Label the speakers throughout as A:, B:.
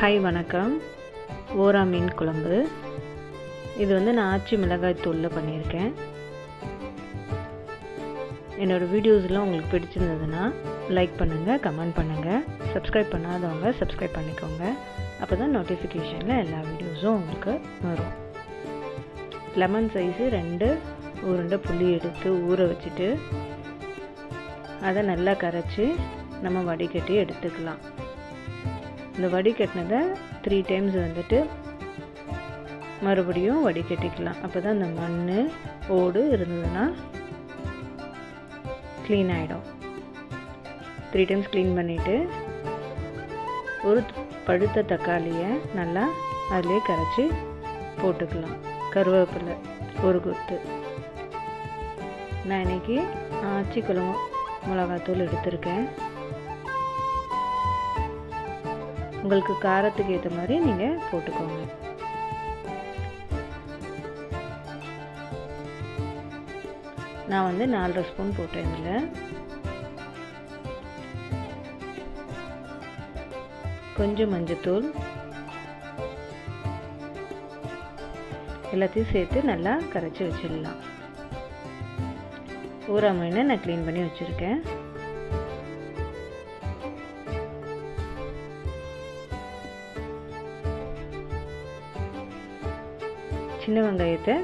A: Hi வணக்கம். ஓரா மீன் குழம்பு. இது வந்து நான் ஆச்சி மிளகாய் தூளில் பண்ணியிருக்கேன். என்னோடய வீடியோஸ்லாம் உங்களுக்கு பிடிச்சிருந்ததுன்னா லைக் பண்ணுங்கள் கமெண்ட் பண்ணுங்கள் சப்ஸ்கிரைப் பண்ணாதவங்க சப்ஸ்கிரைப் பண்ணிக்கோங்க. அப்போ தான் நோட்டிஃபிகேஷனில் எல்லா வீடியோஸும் உங்களுக்கு வரும். லெமன் சைஸு ரெண்டு உருண்டை புளி எடுத்து ஊற வச்சுட்டு அதை நல்லா கரைச்சி நம்ம வடிகட்டி எடுத்துக்கலாம். இந்த வடிகட்டினதை த்ரீ டைம்ஸ் வந்துட்டு மறுபடியும் வடிகட்டிக்கலாம் அப்போ தான் இந்த மண் ஓடு இருந்ததுன்னா க்ளீன் ஆகிடும் த்ரீ டைம்ஸ் க்ளீன் பண்ணிவிட்டு ஒரு பழுத்த தக்காளியை நல்லா அதிலே கரைச்சி போட்டுக்கலாம். கருவேப்பிலை ஒரு கொத்து. நான் இன்றைக்கி ஆச்சி குழம்பு மிளகாத்தூள் எடுத்திருக்கேன். உங்களுக்கு காரத்துக்கு ஏற்ற மாதிரி நீங்கள் போட்டுக்கோங்க. நான் வந்து நாலரை ஸ்பூன் போட்டேன் இதில். கொஞ்சம் மஞ்சத்தூள். எல்லாத்தையும் சேர்த்து நல்லா கரைச்சி வச்சிடலாம். ஊறா நான் க்ளீன் பண்ணி வச்சுருக்கேன். சின்ன வெங்காயத்தை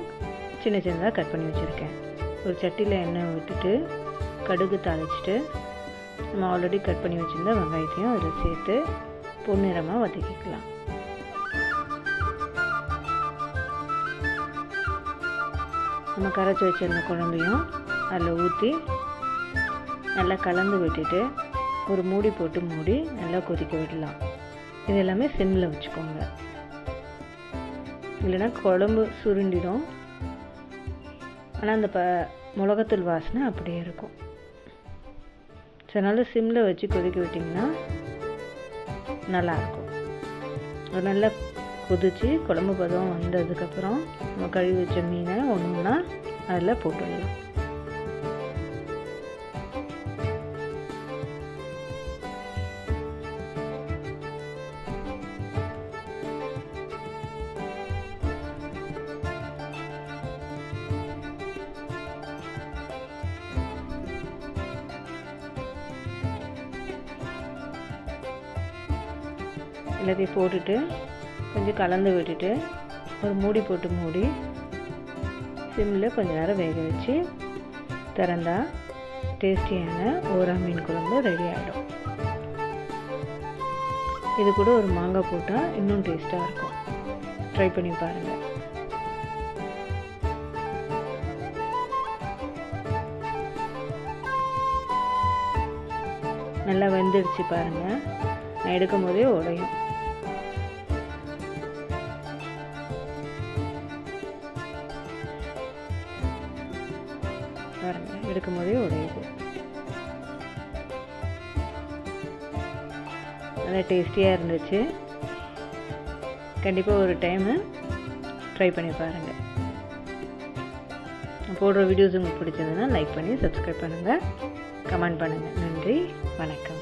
A: சின்ன சின்னதாக கட் பண்ணி வச்சுருக்கேன். ஒரு சட்டியில் எண்ணெய் விட்டுட்டு கடுகு தாளிச்சிட்டு நம்ம ஆல்ரெடி கட் பண்ணி வச்சுருந்த வெங்காயத்தையும் அதில் சேர்த்து பொன்னிறமாக வதக்கிக்கலாம். நம்ம கரைச்சி வச்சிருந்த குழம்பையும் அதில் ஊற்றி நல்லா கலந்து விட்டுட்டு ஒரு மூடி போட்டு மூடி நல்லா கொதிக்க விடலாம். இது எல்லாமே சிம்மில் வச்சுக்கோங்க. இல்லைன்னா குழம்பு சுருண்டிடும். ஆனால் அந்த ப மிளகாத்தூள் வாசனை அப்படியே இருக்கும். ஸோ அதனால் சிம்மில் வச்சு கொதிக்க விட்டிங்கன்னா நல்லாயிருக்கும். ஒரு நல்லா கொதித்து குழம்பு பதம் வந்ததுக்கப்புறம் நம்ம கழுவி வச்ச மீனை ஒன்று ஒன்றா அதில் போட்டுடலாம். எல்லாத்தையும் போட்டுட்டு கொஞ்சம் கலந்து விட்டுட்டு ஒரு மூடி போட்டு மூடி சிம்மில் கொஞ்சம் நேரம் வேக வச்சு திறந்தா டேஸ்டியான ஓரா மீன் குழம்பு ரெடி ஆகிடும் இது கூட ஒரு மாங்காய் போட்டால் இன்னும் டேஸ்ட்டாக இருக்கும். ட்ரை பண்ணி பாருங்கள் நல்லா வெந்துடுச்சு பாருங்கள் நான் எடுக்கும் போதே உடையும். பாருங்க எடுக்கும் போதே உடையுது நல்லா டேஸ்டியாக இருந்துச்சு. கண்டிப்பாக ஒரு டைமு ட்ரை பண்ணி பாருங்கள் போடுற வீடியோஸ் உங்களுக்கு பிடிச்சதுன்னா லைக் பண்ணி சப்ஸ்கிரைப் பண்ணுங்கள் கமெண்ட் பண்ணுங்கள் நன்றி வணக்கம்.